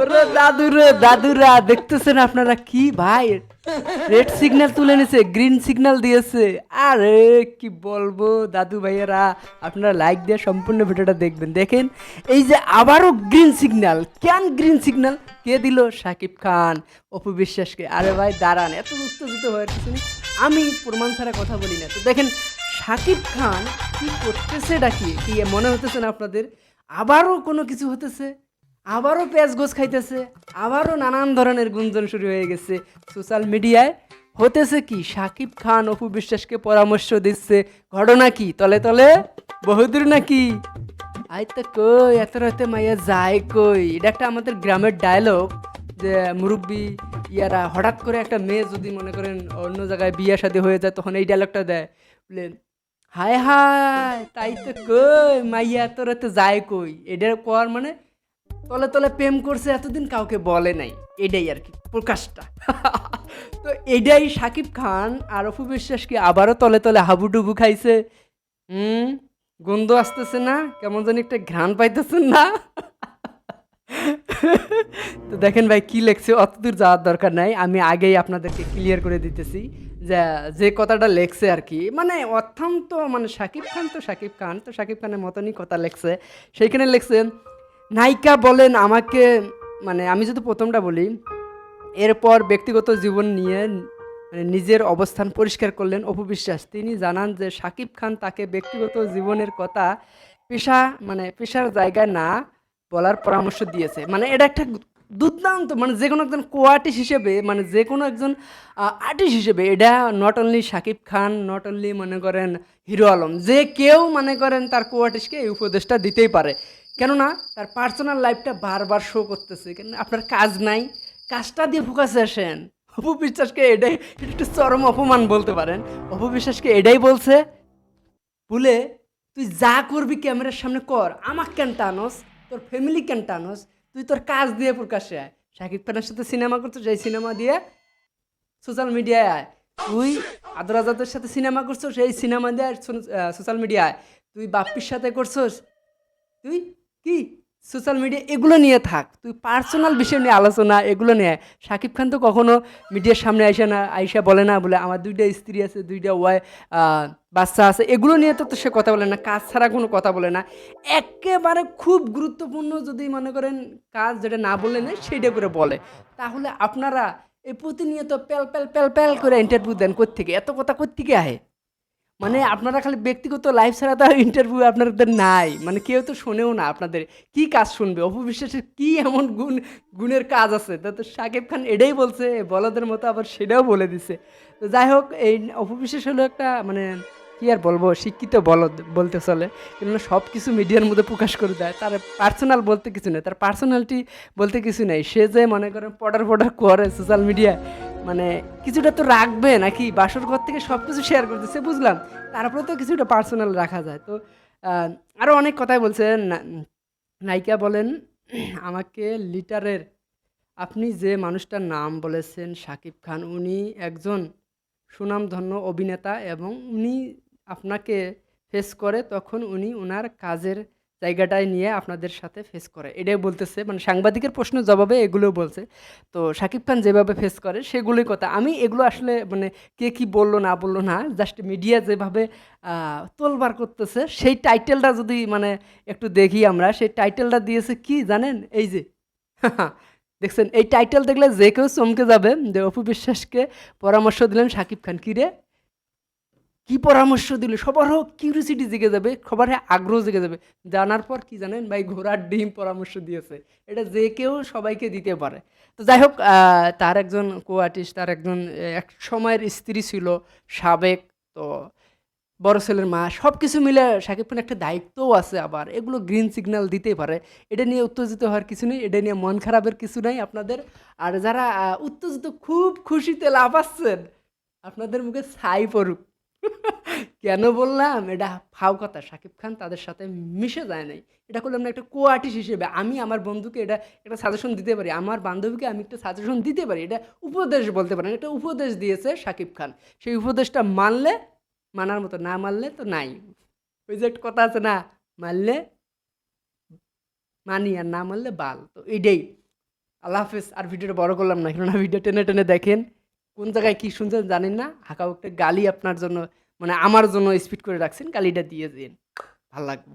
ওরে দাদুরে, দাদুরা, দেখতেছেন আপনারা কি ভাই? রেড সিগন্যাল তুলে নিছে গ্রিন সিগন্যাল দিয়েছে। আরে, কি বলব দাদু ভাইয়েরা, আপনারা লাইক দিয়ে সম্পূর্ণ ভিডিওটা দেখবেন। দেখেন, এই যে আবারও গ্রিন সিগন্যাল কেন গ্রিন সিগন্যাল কে দিল? সাকিব খান। অপু বিশ্বাসকে আরে ভাই, দাঁড়ান, এত উত্তেজিত হয়ে কিছু আমি প্রমাণ ছাড়া কথা বলি না। তো দেখেন, সাকিব খান কি করতেছে ডাকি কি মনে হতেছে না আপনাদের? আবারও কোনো কিছু হতেছে? আবারও পেঁয়াজ গোছ খাইতেছে, আবারও নানান ধরনের গুঞ্জন শুরু হয়ে গেছে। সোশ্যাল মিডিয়ায় হতেছে কি? সাকিব খান অপু বিশ্বাসকে পরামর্শ দিচ্ছে, ঘটনা কি? তলে তলে? বহুদূর নাকি? আই তো কই, এত রাতে মাইয়া যায় কই? এটা একটা আমাদের গ্রামের ডায়লগ যে মুরব্বী ইয়ারা হঠাৎ করে একটা মেয়ে যদি মনে করেন অন্য জায়গায় বিয়ে শাদী হয়ে যায়, তখন এই ডায়লগটা দেয়। বলেন হায় হায়, তাই তো কই, মাইয়া এত রাতে যায় কই? এটা কর মানে তলে তলে প্রেম করছে, এতদিন কাউকে বলে নাই। এটাই আর কি, প্রকাশটা। তো এটাই সাকিব খান আর অপু বিশ্বাসকে আবারও তলে তলে হাবুডুবু খাইছে? হুম, গন্ধ আসতেছে না? কেমন যেন একটা ঘ্রাণ পাইতেছেন না? তো দেখেন ভাই, কি লেখছে? অতদূর যাওয়ার দরকার নাই। আমি আগেই আপনাদেরকে ক্লিয়ার করে দিতেছি যে যে কথাটা লেখছে আর কি মানে অত্যন্ত মানে সাকিব খান তো সাকিব খান, তো সাকিব খানের মতনই কথা লেখছে। সেইখানে লেখছে নায়িকা বলেন আমাকে মানে আমি যদি প্রথমটা বলি, এরপর ব্যক্তিগত জীবন নিয়ে মানে নিজের অবস্থান পরিষ্কার করলেন অপু বিশ্বাস। তিনি জানান যে সাকিব খান তাকে ব্যক্তিগত জীবনের কথা পেশা মানে পেশার জায়গায় না বলার পরামর্শ দিয়েছে। মানে এটা একটা দুর্দান্ত মানে যে কোনো একজন কো আর্টিস্ট হিসেবে মানে যে কোনো একজন আর্টিস্ট হিসেবে, এটা not only Shakib Khan not only মনে করেন হিরো আলম, যে কেউ মনে করেন তার কো আর্টিস্টকে এই উপদেশটা দিতেই পারে। কেননা তার পার্সোনাল লাইফটা বারবার শো করতেছে। কেন আপনার কাজ নাই, কাজটা দিয়ে ফোকাসে আসেন। অপু বিশ্বাসকে এটাই একটু চরম অপমান বলতে পারেন। অপু বিশ্বাসকে এটাই বলছে বলে তুই যা করবি ক্যামেরার সামনে কর। আমাকে কেন টানস? তোর ফ্যামিলি কেন টানস? তুই তোর কাজ দিয়ে প্রকাশে আয়। শাকিব খানের সাথে সিনেমা করছ সেই সিনেমা দিয়ে সোশ্যাল মিডিয়ায় আয়। তুই আদর আজাদের সাথে সিনেমা করছ, সেই সিনেমা দিয়ে সোশ্যাল মিডিয়ায় তুই বাপ্পির সাথে করছোস? তুই কি? সোশ্যাল মিডিয়া এগুলো নিয়ে থাক। তুই পার্সোনাল বিষয় নিয়ে আলোচনা, এগুলো নিয়ে শাকিব খান তো কখনো মিডিয়ার সামনে আইসা না, আইসা বলে না, বলে আমার দুইটা স্ত্রী আছে, দুইটা ওয়াই বাচ্চা আছে, এগুলো নিয়ে তো সে কথা বলে না, কাজ ছাড়া কোনো কথা বলে না। একেবারে খুব গুরুত্বপূর্ণ যদি মনে করেন কাজ যেটা না বলে না সেইটা করে বলে। তাহলে আপনারা এই প্রতিনিয়ত প্যাল প্যাল প্যাল প্যাল করে ইন্টারভিউ দেন কোত্থেকে? এত কথা কোত্থেকে আহে? মানে আপনারা খালি ব্যক্তিগত লাইফ ছাড়া তো ইন্টারভিউ আপনাদের নাই। মানে কেউ তো শোনেও না আপনাদের। কি কাজ শুনবে? অপু বিশ্বাসের কি এমন গুণ, গুণের কাজ আছে? তা তো সাকিব খান এটাই বলছে, বলদের মতো আবার সেটাও বলে দিছে। তো যাই হোক, এই অপু বিশ্বাস হলো একটা মানে কি আর বলব, শিক্ষিত বলদ বলতে চলে। কেননা সব কিছু মিডিয়ার মধ্যে প্রকাশ করে দেয়। তার পার্সোনাল বলতে কিছু নেই। তার পার্সোনালিটি বলতে কিছু নেই। সে যে মনে করেন পডার পডার করে সোশ্যাল মিডিয়ায় মানে কিছুটা তো রাখবে নাকি? বাসর ঘর থেকে সব কিছু শেয়ার করতেছে বুঝলাম। তারপরে তো কিছুটা পার্সোনাল রাখা যায়। তো আরও অনেক কথাই বলছেন। নায়িকা বলেন, আমাকে লিটারের আপনি যে মানুষটার নাম বলেছেন, শাকিব খান, উনি একজন সুনামধন্য অভিনেতা এবং উনি আপনাকে ফেস করে, তখন উনি ওনার কাজের জায়গাটায় নিয়ে আপনাদের সাথে ফেস করে। এটাই বলতেছে মানে সাংবাদিকের প্রশ্নের জবাবে এগুলো বলছে। তো শাকিব খান যেভাবে ফেস করে, সেগুলোই কথা। আমি এগুলো আসলে মানে কে কি বলল, না বলল না জাস্ট মিডিয়া যেভাবে তোলবার করতেছে, সেই টাইটেলটা যদি মানে একটু দেখি আমরা, সেই টাইটেলটা দিয়েছে কি জানেন? এই যে, দেখছেন, এই টাইটেল দেখলে যে কেউ চমকে যাবে, যে অপু বিশ্বাসকে পরামর্শ দিলেন শাকিব খান। কি রে? কি পরামর্শ দিল? সবারও কিউরিসিটি জেগে যাবে, সবার আগ্রহ জেগে যাবে। জানার পর কি জানেন ভাই, ঘোড়ার ডিম পরামর্শ দিয়েছে। এটা যে কেউ সবাইকে দিতে পারে। তো যাই হোক তার একজন কো আর্টিস্ট তার একজন এক সময়ের স্ত্রী ছিল, সাবেক, তো বড় ছেলের মা সব কিছু মিলে সাকিব খান একটা দায়িত্বও আছে আবার। এগুলো গ্রিন সিগন্যাল দিতেই পারে। এটা নিয়ে উত্তেজিত হওয়ার কিছু নেই, এটা নিয়ে মন খারাপের কিছু নাই আপনাদের। আর যারা উত্তেজিত, খুব খুশিতে লাফাচ্ছেন, আপনাদের মুখে ছাই পড়ুক। কেন বললাম? এটা ফাও কথা। সাকিব খান তাদের সাথে মিশে যায় নাই। এটা করলাম না একটা কো আর্টিস্ট হিসেবে আমি আমার বন্ধুকে এটা একটা সাজেশন দিতে পারি। আমার বান্ধবীকে আমি একটা সাজেশন দিতে পারি। এটা উপদেশ বলতে পারেন। একটা উপদেশ দিয়েছে সাকিব খান। সেই উপদেশটা মানলে, মানার মতো না মানলে তো নাই। ওই যে একটা কথা আছে না, মানলে মানি আর না মানলে বাল। তো এইটাই আল্লাহ হাফেজ। আর ভিডিওটা বড় করলাম না। কেননা ভিডিও টেনে টেনে দেখেন। কোন জায়গায় কি শুনছেন জানেন না? হাঁকা একটা গালি আপনার জন্য মানে আমার জন্য স্পিড করে রাখছেন, গালিটা দিয়ে দিন। ভালো লাগবে।